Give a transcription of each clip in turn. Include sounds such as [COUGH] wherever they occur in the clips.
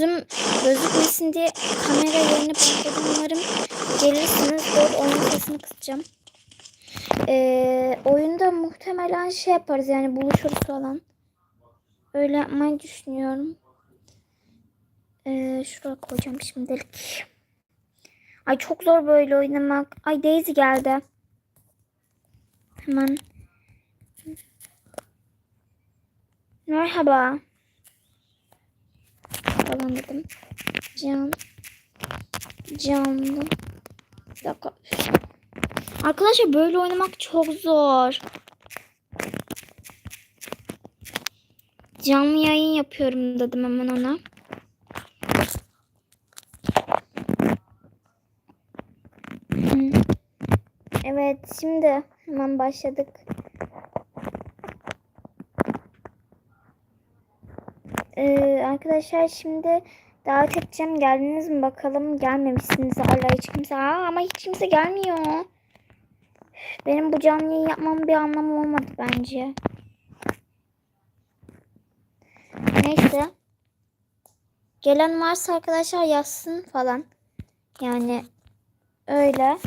Yüzüm gözükmesin diye kamera yerini bantladım. Umarım gelirsiniz. Dur oyun sesini kısacağım. Ee, oyunda muhtemelen şey yaparız yani buluşuruz falan. Öyle yapmayı düşünüyorum. Ee, şuraya koyacağım şimdilik. Ay çok zor böyle oynamak. Ay Daisy geldi. Hemen. Merhaba. Falan dedim. Can. Canlı. Bir dakika. Arkadaşlar böyle oynamak çok zor. Canlı yayın yapıyorum dedim hemen ona. Evet şimdi hemen başladık. Ee, arkadaşlar şimdi davet edeceğim. Geldiniz mi bakalım? Gelmemişsiniz hala hiç kimse. Aa, ama hiç kimse gelmiyor. Benim bu canlı yayın yapmamın bir anlamı olmadı bence. Neyse. Gelen varsa arkadaşlar yazsın falan. Yani öyle.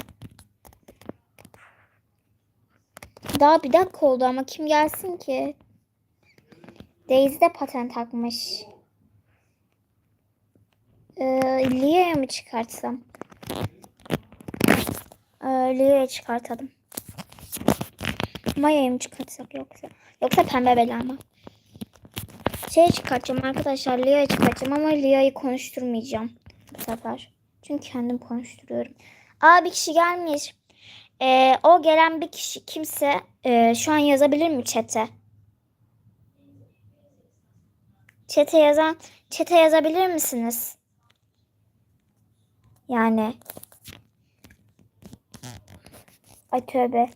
Daha bir dakika oldu ama kim gelsin ki? Daisy de paten takmış. Ee, Lia'ya mı çıkartsam? Ee, Lia'ya çıkartalım. Maya'yı mı çıkartsak yoksa? Yoksa pembe bela mı? Şey çıkartacağım arkadaşlar. Lia'yı çıkartacağım ama Lia'yı konuşturmayacağım bu sefer. Çünkü kendim konuşturuyorum. Aa bir kişi gelmiş. Ee, o gelen bir kişi kimse e, şu an yazabilir mi çete? Çete yazan çete yazabilir misiniz? Yani Ay tövbe.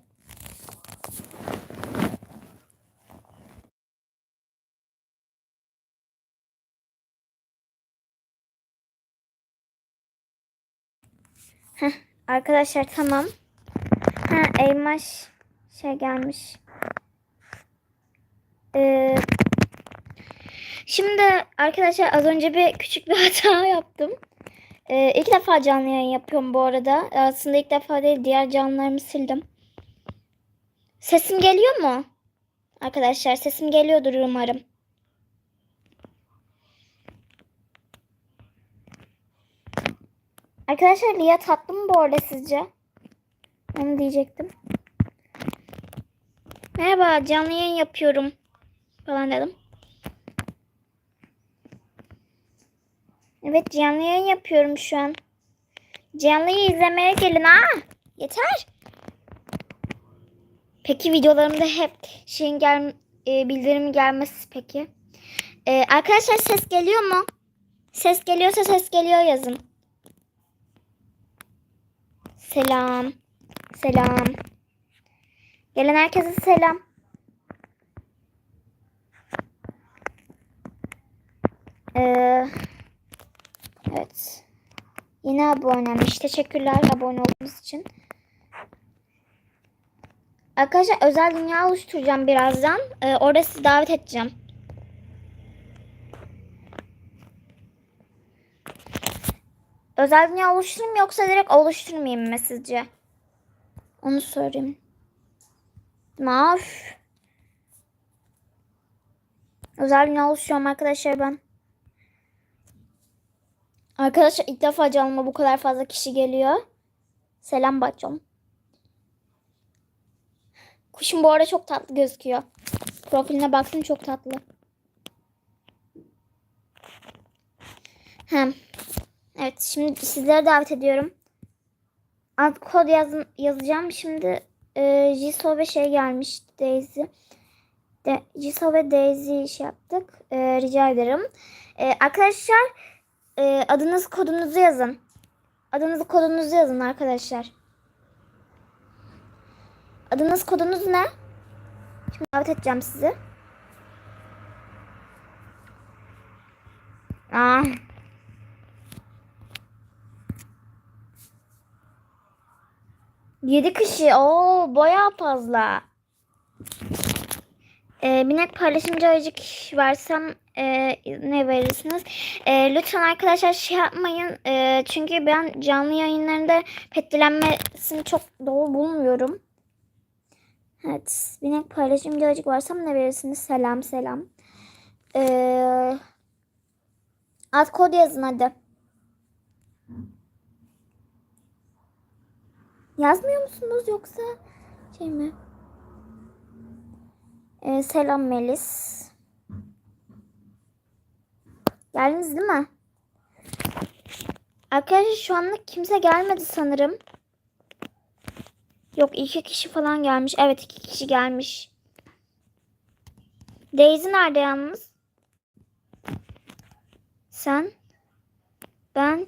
Heh, arkadaşlar tamam. Ha Eymaş şey gelmiş. Ee, şimdi arkadaşlar az önce bir küçük bir [LAUGHS] hata yaptım. Ee, ilk defa canlı yayın yapıyorum bu arada. Aslında ilk defa değil diğer canlılarımı sildim. Sesim geliyor mu? Arkadaşlar sesim geliyordur umarım. Arkadaşlar Lia tatlı mı bu arada sizce? Onu diyecektim. Merhaba canlı yayın yapıyorum falan dedim. Evet canlı yayın yapıyorum şu an. Canlıyı izlemeye gelin ha. Yeter. Peki videolarımda hep şeyin gel e, bildirim gelmesi peki. E, arkadaşlar ses geliyor mu? Ses geliyorsa ses geliyor yazın. Selam. Selam. Gelen herkese selam. Ee, evet. Yine abonemiş. Teşekkürler abone olduğunuz için. Arkadaşlar özel dünya oluşturacağım birazdan. Ee, orada sizi davet edeceğim. Özel dünya oluşturayım yoksa direkt oluşturmayayım mı sizce? Onu sorayım. Maf. Özel dünya oluşturuyorum arkadaşlar ben. Arkadaşlar ilk defa canlıma bu kadar fazla kişi geliyor. Selam bacım. Kuşum bu arada çok tatlı gözüküyor. Profiline baktım çok tatlı. Hem. Evet şimdi sizleri davet ediyorum. Alt kod yazın, yazacağım. Şimdi e, Jiso ve şey gelmiş Daisy. De, Jiso ve Daisy iş yaptık. E, rica ederim. E, arkadaşlar e, adınız kodunuzu yazın. Adınızı kodunuzu yazın arkadaşlar. Adınız kodunuz ne? Şimdi davet edeceğim sizi. Aa. Yedi kişi. Oo bayağı fazla. Ee, binek paylaşımcı ayıcık versem e, ne verirsiniz? Ee, lütfen arkadaşlar şey yapmayın. Ee, çünkü ben canlı yayınlarında pet dilenmesini çok doğru bulmuyorum. Evet. Binek paylaşımcı ayıcık versem ne verirsiniz? Selam selam. Ee, ad kod yazın hadi. Yazmıyor musunuz yoksa şey mi? Ee, selam Melis. Geldiniz değil mi? Arkadaşlar şu anlık kimse gelmedi sanırım. Yok iki kişi falan gelmiş. Evet iki kişi gelmiş. Daisy nerede yalnız? Sen? Ben?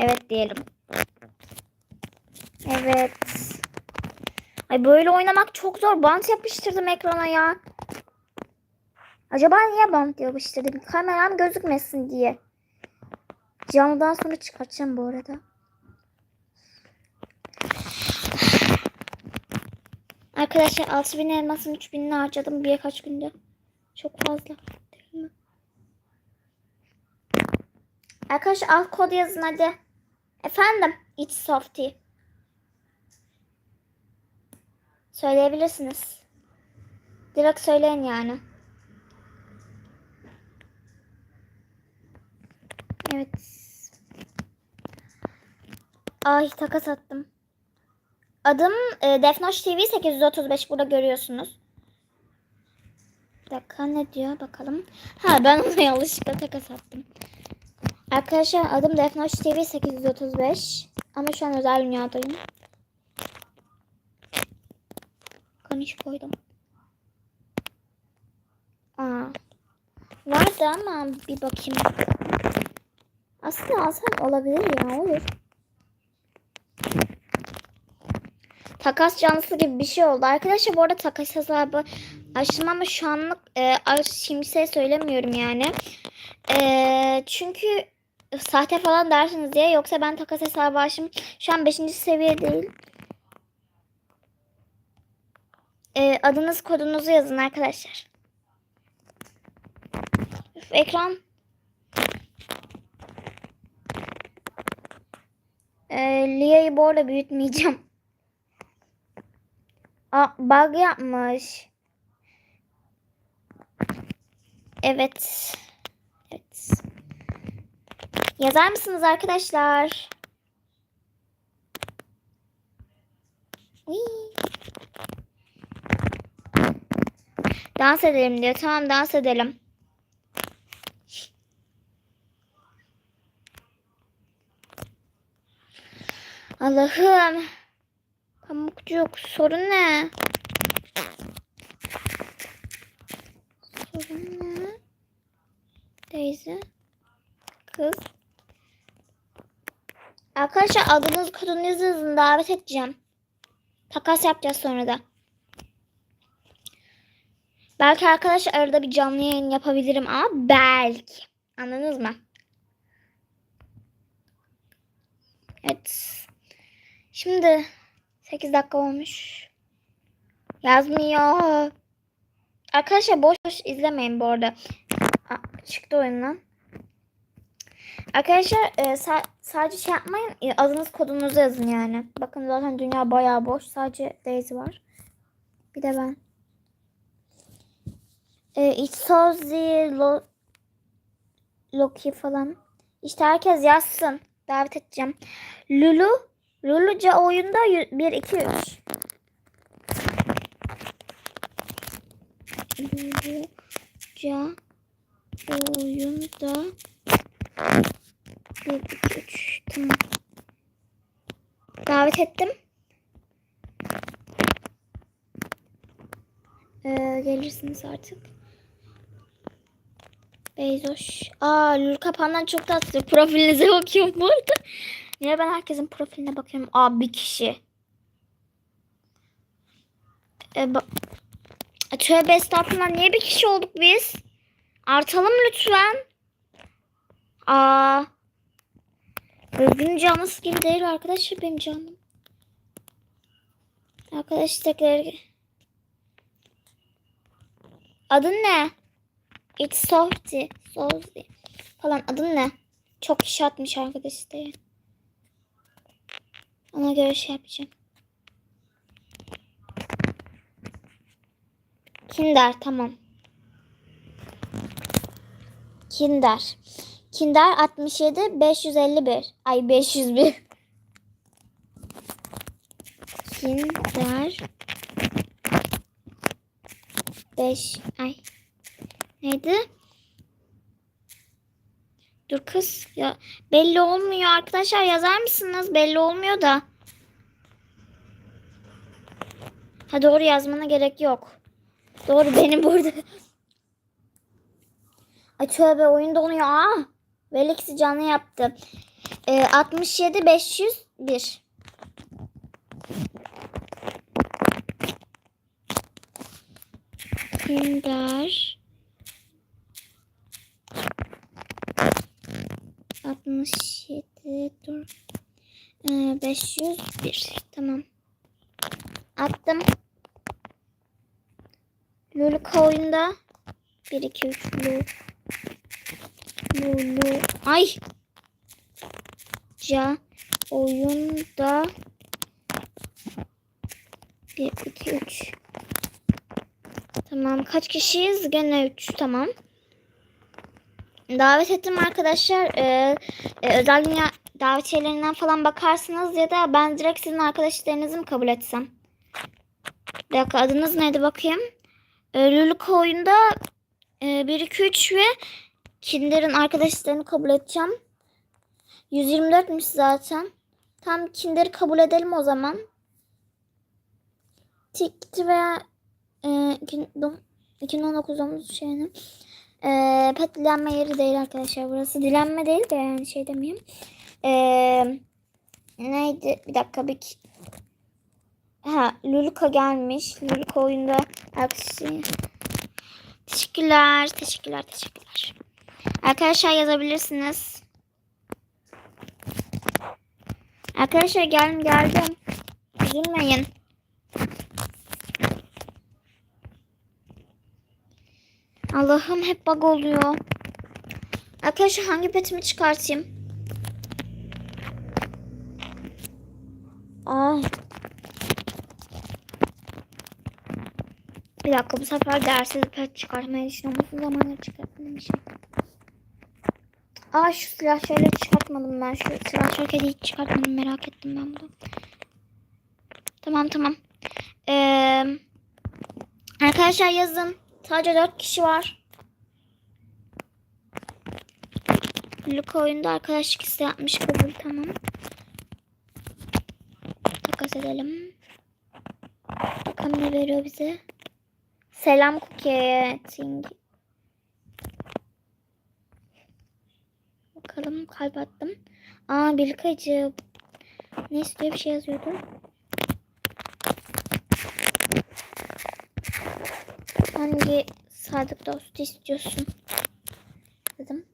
Evet diyelim. Evet. Ay böyle oynamak çok zor. Bant yapıştırdım ekrana ya. Acaba niye bant yapıştırdım? Kameram gözükmesin diye. Camdan sonra çıkartacağım bu arada. Arkadaşlar 6000 elmasın 3000'ini harcadım birkaç günde. Çok fazla. Değil? Arkadaşlar alt kod yazın hadi. Efendim. It's softy. Söyleyebilirsiniz. Direkt söyleyin yani. Evet. Ay takas attım. Adım e, Defnoş TV 835 burada görüyorsunuz. Bir dakika ne diyor bakalım. Ha ben ona [LAUGHS] yanlışlıkla takas attım. Arkadaşlar adım Defnoş TV 835 ama şu an özel dünyadayım. Kaniş koydum. Aa. Vardı ama bir bakayım. Aslında alsam olabilir ya olur. Takas canlısı gibi bir şey oldu. Arkadaşlar bu arada takas hesabı açtım ama şu anlık e, kimseye söylemiyorum yani. E, çünkü sahte falan dersiniz diye. Yoksa ben takas hesabı açtım. Şu an 5. seviye değil. E, adınız kodunuzu yazın arkadaşlar. Üf, ekran. E, Lia'yı bu arada büyütmeyeceğim. Aa, bug yapmış. Evet. Evet. Yazar mısınız arkadaşlar? Uy. Dans edelim diyor. Tamam dans edelim. Allah'ım. Pamukcuk sorun ne? Sorun ne? Daisy. Kız. Arkadaşlar adınız kodunuzu yazın davet edeceğim. Takas yapacağız sonra da. Belki arkadaşlar arada bir canlı yayın yapabilirim ama belki. Anladınız mı? Evet. Şimdi 8 dakika olmuş. Yazmıyor. Arkadaşlar boş boş izlemeyin bu arada. Aa, çıktı oyundan. Arkadaşlar e, sa- sadece şey yapmayın. e, adınız kodunuzu yazın yani. Bakın zaten dünya bayağı boş. Sadece Daisy var. Bir de ben. E, Itsozi, Lo Loki falan. İşte herkes yazsın. Davet edeceğim. Lulu Luluca oyunda 1 2 3. Luluca oyunda 1 2 3. Tamam. Davet ettim. Ee, gelirsiniz artık. Beyzoş. Aa Lül çok tatlı. Profilinize [LAUGHS] bakıyorum bu arada. Niye ben herkesin profiline bakıyorum? Aa bir kişi. Ee, ba- Tövbe estağfurullah. Niye bir kişi olduk biz? Artalım lütfen. Aa. Özgün canlısı gibi değil arkadaşlar benim canım. Arkadaş tekrar Adın ne? It's Softy. Softy. Falan adın ne? Çok kişi atmış arkadaş siteye. Ona göre şey yapacağım. Kinder tamam. Kinder. Kinder 67 551. Ay 501. Kinder 5 ay neydi? Dur kız ya belli olmuyor arkadaşlar yazar mısınız? Belli olmuyor da. Ha doğru yazmana gerek yok. Doğru benim burada. Ay tövbe oyun donuyor. Aa, Velix'i canlı yaptı. Ee, 67 501. Kinder 67 dur. Ee, 501 tamam. Attım. Luluka oyunda 1 2 3 Lulu. Lulu. Ay. Ja oyunda 1 2 3 Tamam kaç kişiyiz? Gene 3 tamam. Davet ettim arkadaşlar. Ee, e, özel dünya davetiyelerinden falan bakarsınız ya da ben direkt sizin arkadaşlarınızı mı kabul etsem? Bir dakika adınız neydi bakayım? Ee, Luluka oyunda e, 1 2 3 ve Kinder'in arkadaşlarını kabul edeceğim. 124'müş zaten. Tam Kinder'i kabul edelim o zaman. Tikti veya e, 2019 domuz şeyini. E, pet dilenme yeri değil arkadaşlar burası. Dilenme değil de yani şey demeyeyim. E, neydi? Bir dakika bir Ha, Luluka gelmiş. Luluka oyunda aksi. Teşekkürler, teşekkürler, teşekkürler. Arkadaşlar yazabilirsiniz. Arkadaşlar geldim geldim. Üzülmeyin. Allah'ım hep bug oluyor. Arkadaşlar hangi petimi çıkartayım? Ay. Bir dakika bu sefer dersiz pet çıkartmayı düşünüyorum. Uzun zamandır çıkartmadım bir şey. Aa şu silah şöyle çıkartmadım ben. Şu silah şöyle hiç çıkartmadım. Merak ettim ben bunu. Tamam tamam. Ee, arkadaşlar yazın. Sadece 4 kişi var. Luka oyunda arkadaşlık isteği yapmış kabul tamam. Takas edelim. Bakalım ne veriyor bize. Selam Cookie. Ting. Bakalım kalp attım. Aa birlikacı. Ne istiyor bir şey yazıyordu. Hangi sadık dostu istiyorsun? Dedim.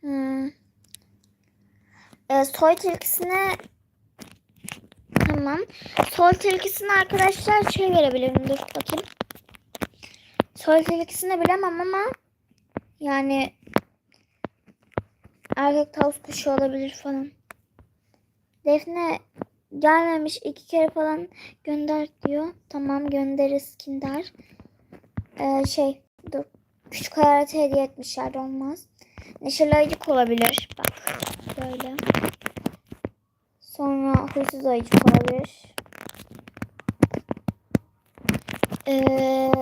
Hmm. Ee, soy tilkisine Tamam. Sol tilkisini arkadaşlar şey verebilirim. Dur bakayım. Sol tilkisini bilemem ama yani erkek tavus kuşu olabilir falan. Defne gelmemiş iki kere falan gönder diyor. Tamam göndeririz Kinder. Ee, şey dur. Küçük hayatı hediye etmişler olmaz. Neşeli ayıcık olabilir. Bak böyle. Sonra huysuz ayıcık olabilir. Ee,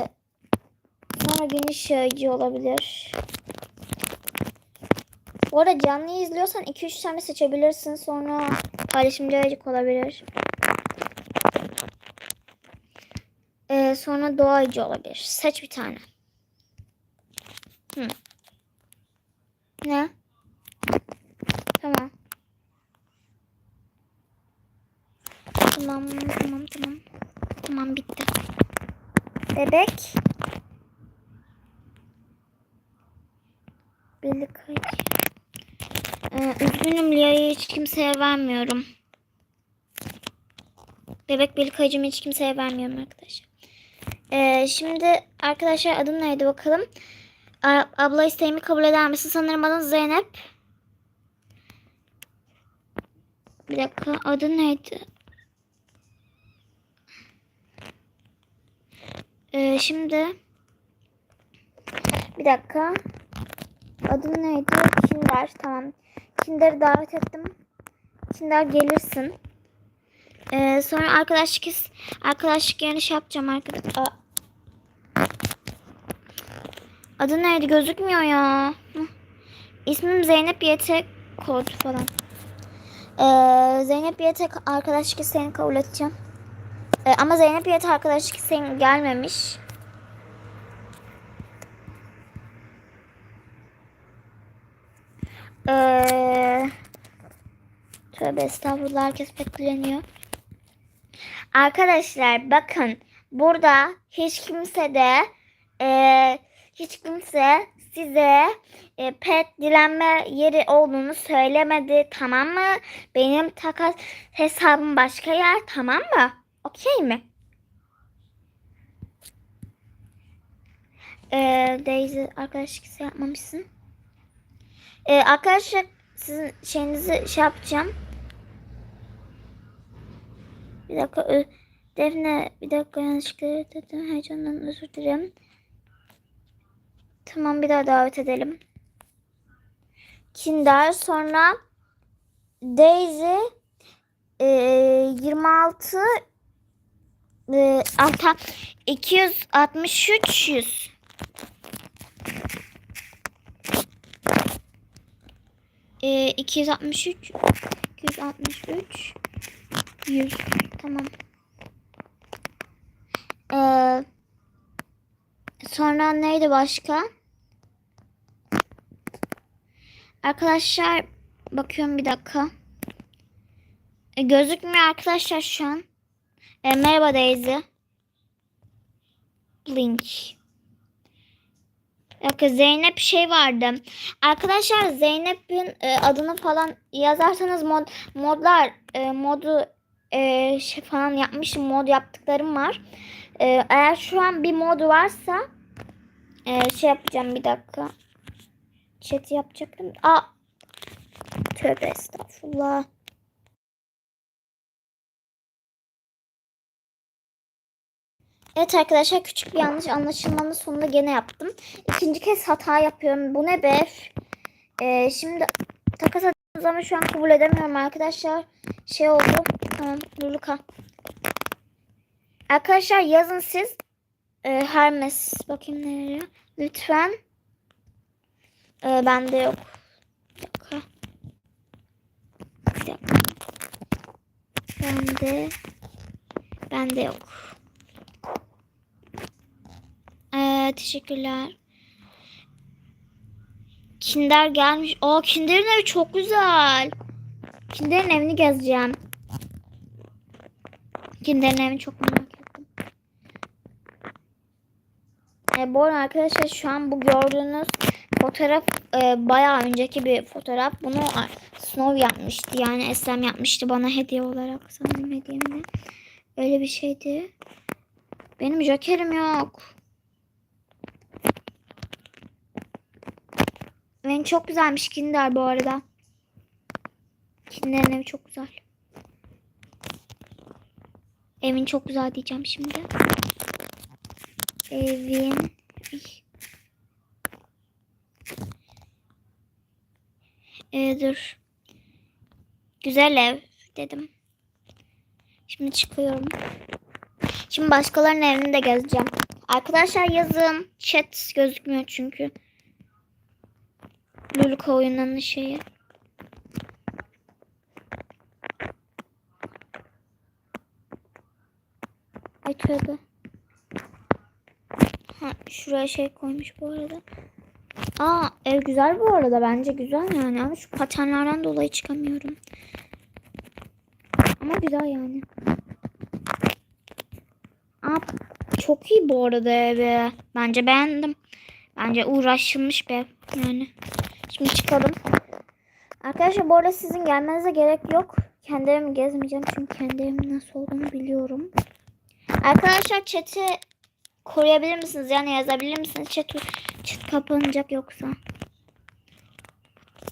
sonra güneş ayıcı olabilir. Bu arada canlı izliyorsan 2-3 tane seçebilirsin. Sonra paylaşımcı ayıcık olabilir. Ee, sonra doğa ayıcı olabilir. Seç bir tane. Hı. Ne? Tamam. Tamam, tamam, tamam. Tamam bitti. Bebek. Birlik ayıcı. Ee, Ee, üzgünüm Lia'yı hiç kimseye vermiyorum. Bebek belikacımı hiç kimseye vermiyorum arkadaşlar. Ee, şimdi arkadaşlar adın neydi bakalım. Abla isteğimi kabul eder misin? Sanırım adın Zeynep. Bir dakika adı neydi? Ee, şimdi bir dakika. Adın neydi? Kinder. Tamam. Kinder'i davet ettim. Kinder gelirsin. Ee, sonra arkadaşlık arkadaşlık şey yapacağım arkadaş. Aa. Adı neydi? Gözükmüyor ya. İsmim Zeynep YT kod falan. Ee, Zeynep YT arkadaşlık isteğini kabul edeceğim. Ee, ama Zeynep YT arkadaşlık isteğin gelmemiş. Ee, tövbe estağfurullah herkes bekleniyor. Arkadaşlar bakın burada hiç kimse de e, hiç kimse size e, pet dilenme yeri olduğunu söylemedi tamam mı? Benim takas hesabım başka yer tamam mı? Okey mi? Ee, Daisy arkadaşlık yapmamışsın. Ee, arkadaşlar sizin şeyinizi şey yapacağım. Bir dakika. Defne bir dakika yanlışlıkla dedim. Heyecandan özür dilerim. Tamam bir daha davet edelim. Kinder sonra Daisy e, 26 e, alta 263 100 e, 263 263 100 tamam. Ee, sonra neydi başka? Arkadaşlar bakıyorum bir dakika. E, gözükmüyor arkadaşlar şu an. E, merhaba Daisy. Blink. Dakika Zeynep şey vardı. Arkadaşlar Zeynep'in e, adını falan yazarsanız mod modlar e, modu e, şey falan yapmışım mod yaptıklarım var. E, eğer şu an bir mod varsa e, şey yapacağım bir dakika. Chat yapacaktım. Aa. Tövbe estağfurullah. Evet arkadaşlar küçük bir yanlış anlaşılmanın sonunda gene yaptım. İkinci kez hata yapıyorum. Bu ne be? Ee, şimdi takas atıyoruz ama şu an kabul edemiyorum arkadaşlar. Şey oldu. Tamam Luluka. Arkadaşlar yazın siz. Ee, Hermes. Bakayım nereye. Lütfen. Ee, bende yok. Bir dakika. Bir dakika. Bende. Bende yok. Ee, teşekkürler. Kinder gelmiş. Aa Kinder'in evi çok güzel. Kinder'in evini gezeceğim. Kinder'in evini çok merak ettim. Ee, bu arada arkadaşlar şu an bu gördüğünüz fotoğraf e, bayağı önceki bir fotoğraf. Bunu Snow yapmıştı. Yani Eslem yapmıştı bana hediye olarak. Sanırım hediyemde. Öyle bir şeydi. Benim jokerim yok. Benim çok güzelmiş Kinder bu arada. Kinder'in evi çok güzel. Evin çok güzel diyeceğim şimdi. Evin. Ee, dur. Güzel ev dedim. Şimdi çıkıyorum. Şimdi başkalarının evini de gezeceğim. Arkadaşlar yazın. Chat gözükmüyor çünkü. Luluka oyunlarının şeyi. Ay tövbe. Ha, şuraya şey koymuş bu arada. Aa ev güzel bu arada bence güzel yani ama şu patenlerden dolayı çıkamıyorum. Ama güzel yani. Aa, çok iyi bu arada evi. Bence beğendim. Bence uğraşılmış bir ev yani. Şimdi çıkalım. Arkadaşlar bu arada sizin gelmenize gerek yok. Kendi gezmeyeceğim çünkü kendi nasıl olduğunu biliyorum. Arkadaşlar chat'i koruyabilir misiniz? Yani yazabilir misiniz? Chat, chat kapanacak yoksa.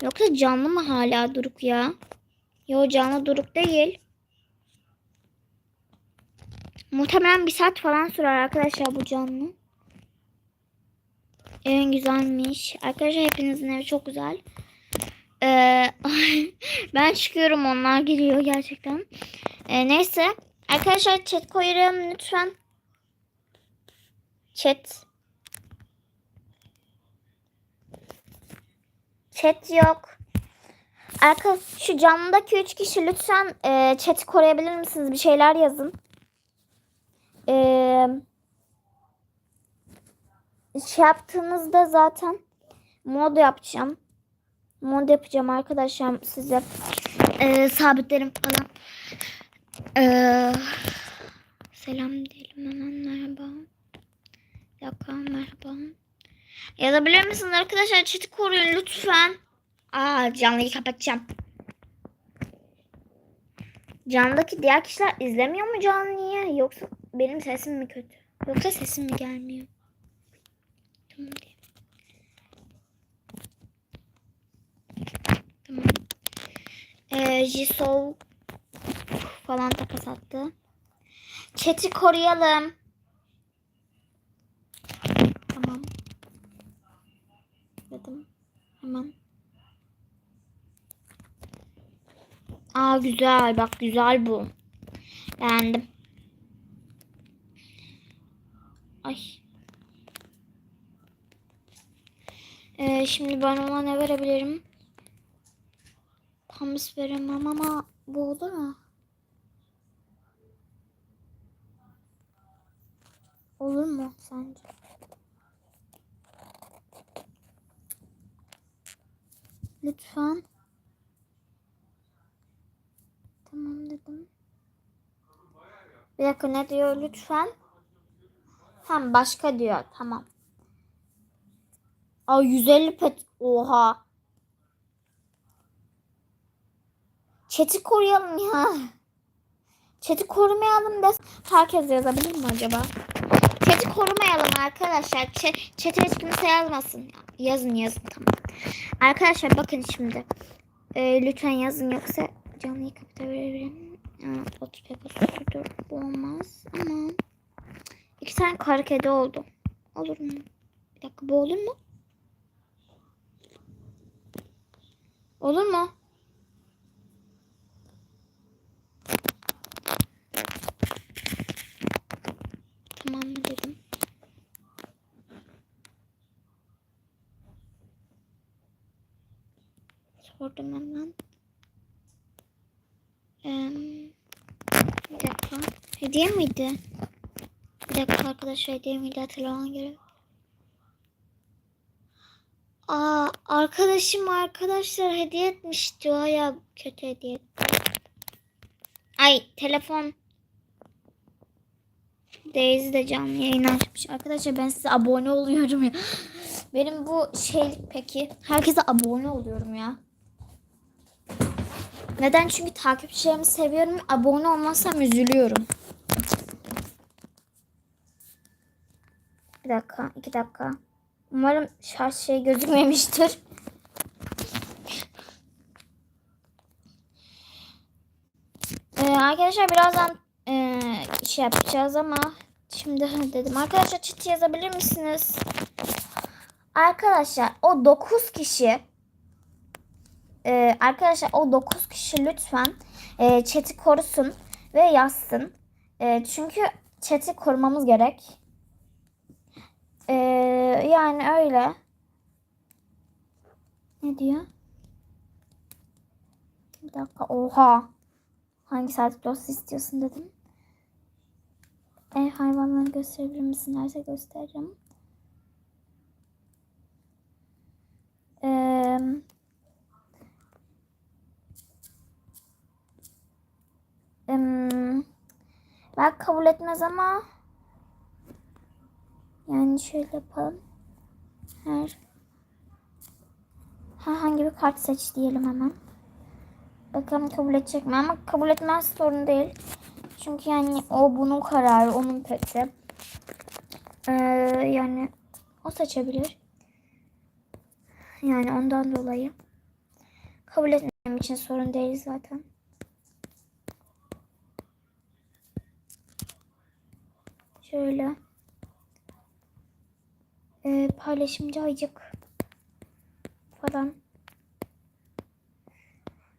Yoksa canlı mı hala Duruk ya? Yo canlı Duruk değil. Muhtemelen bir saat falan sürer arkadaşlar bu canlı. Evin güzelmiş. Arkadaşlar hepinizin evi çok güzel. Ee, [LAUGHS] ben çıkıyorum onlar geliyor gerçekten. Ee, neyse. Arkadaşlar chat koyarım lütfen. Chat. Chat yok. Arka şu camdaki üç kişi lütfen e, chat'i koruyabilir misiniz? Bir şeyler yazın. Eee şey yaptığınızda zaten mod yapacağım. Mod yapacağım arkadaşlar size. Ee, sabitlerim falan. Ee, selam diyelim hemen merhaba. Dakika merhaba. Yazabilir misiniz arkadaşlar? Chat'i koruyun lütfen. Aa canlıyı kapatacağım. Canlıdaki diğer kişiler izlemiyor mu canlıyı? Yoksa benim sesim mi kötü? Yoksa sesim mi gelmiyor? Diye. Tamam. Ee, Jisoo falan takas attı. Chat'i koruyalım. Tamam. Dedim. Hemen. Aa güzel. Bak güzel bu. Beğendim. Ay. Ee, şimdi ben ona ne verebilirim? Pampas veremem ama bu olur mu? Olur mu sence? Lütfen. Tamam dedim. Bir dakika ne diyor lütfen? Hem başka diyor. Tamam. Aa 150 pet. Oha. Chat'i koruyalım ya. Chat'i korumayalım des. Herkes yazabilir mi acaba? Chat'i korumayalım arkadaşlar. Chat, chat'e hiç kimse yazmasın. Yazın yazın tamam. Arkadaşlar bakın şimdi. Ee, lütfen yazın yoksa canlıyı kapatabilirim. 30 pekası bu olmaz ama iki tane kara kedi oldu. Olur mu? Bir dakika bu olur mu? Olur mu? Tamam mı dedim. Sordum hemen. Ee, bir dakika. Hediye miydi? Bir dakika arkadaşlar hediye miydi hatırlamam gerek. Aa arkadaşım arkadaşlar hediye etmişti o ya kötü hediye. Ay telefon. Daisy de canlı yayın açmış. Arkadaşlar ben size abone oluyorum ya. [GASPS] Benim bu şey peki. Herkese abone oluyorum ya. Neden? Çünkü takipçilerimi seviyorum. Abone olmazsam üzülüyorum. Bir dakika, iki dakika. Umarım şarj şey gözükmemiştir. Ee, arkadaşlar birazdan e, şey yapacağız ama şimdi dedim. Arkadaşlar çit yazabilir misiniz? Arkadaşlar o 9 kişi e, arkadaşlar o 9 kişi lütfen e, chat'i korusun ve yazsın. E, çünkü chat'i korumamız gerek. E, yani öyle. Ne diyor? Bir dakika. Oha. Hangi saat dosya istiyorsun dedim. Ev hayvanlarını gösterebilir misin derse gösteririm. Eee Em, ben kabul etmez ama yani şöyle yapalım. Her herhangi bir kart seç diyelim hemen. Bakalım kabul edecek mi? Ama kabul etmez sorun değil. Çünkü yani o bunun kararı, onun peti. Ee, yani o seçebilir. Yani ondan dolayı. Kabul etmem için sorun değil zaten. Şöyle. Ee, paylaşımcı ayıcık falan.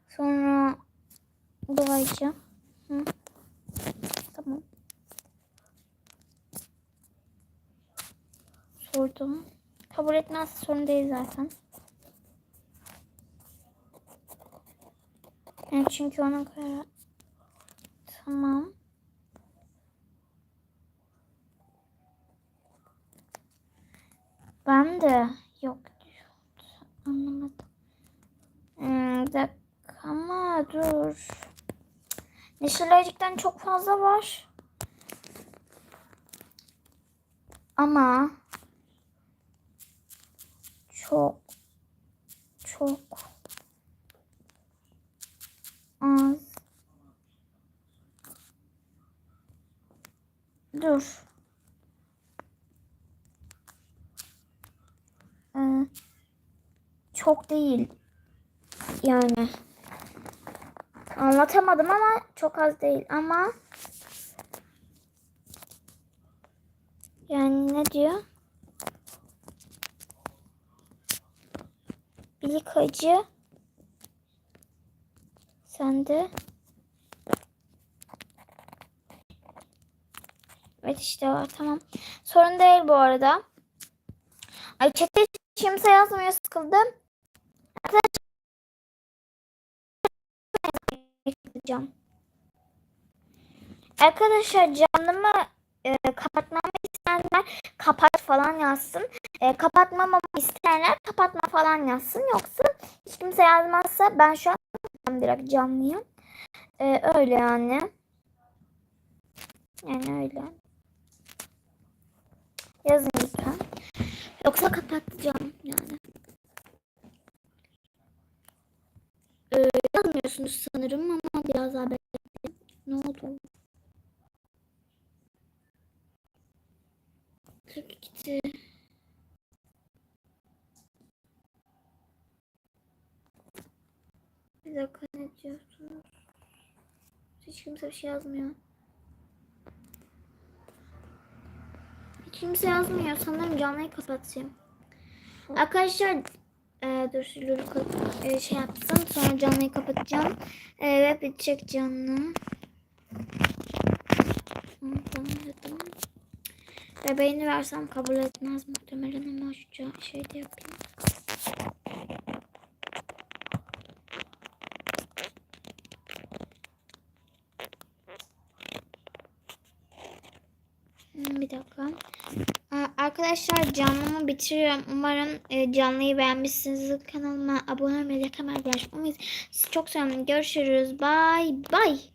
Sonra doğayıcı. Hı. Tamam. Sordum. Kabul etmezse sorun değil zaten. Evet, çünkü ona göre tamam. Ben de yok anlamadım. Hmm, bir ama dur. Neşeli Ayıcık'tan çok fazla var. Ama çok çok az. Dur. Ee, çok değil. Yani anlatamadım ama çok az değil ama yani ne diyor? Bir yıkacı sen de Evet işte var tamam. Sorun değil bu arada. Ay çete kimse yazmıyor sıkıldım. Arkadaşlar Arkadaşlar canlımı e, kapatmamı isteyenler kapat falan yazsın. E, kapatmamamı isteyenler kapatma falan yazsın. Yoksa hiç kimse yazmazsa ben şu an direkt canlıyım. E, öyle yani. Yani öyle. Yazın lütfen. Yoksa kapatacağım yani. Ee, yazmıyorsunuz sanırım ama biraz daha bekleyin. Ne oldu? Gitti. Bir dakika ne diyorsunuz? Hiç kimse bir şey yazmıyor. Hiç kimse yazmıyor. Sanırım canlıyı kapatayım. Arkadaşlar e, dur şu Lulu e, şey yapsın. Sonra canlıyı kapatacağım. E, ve bitecek canlı. Bebeğini versem kabul etmez muhtemelen ama şu şey de yapayım. Hmm, Bir dakika. Aa, Arkadaşlar canlımı bitiriyorum. Umarım e, canlıyı beğenmişsinizdir. Kanalıma abone olmayı, açmayı unutmayın. Sizi çok seviyorum. Görüşürüz. Bye bye.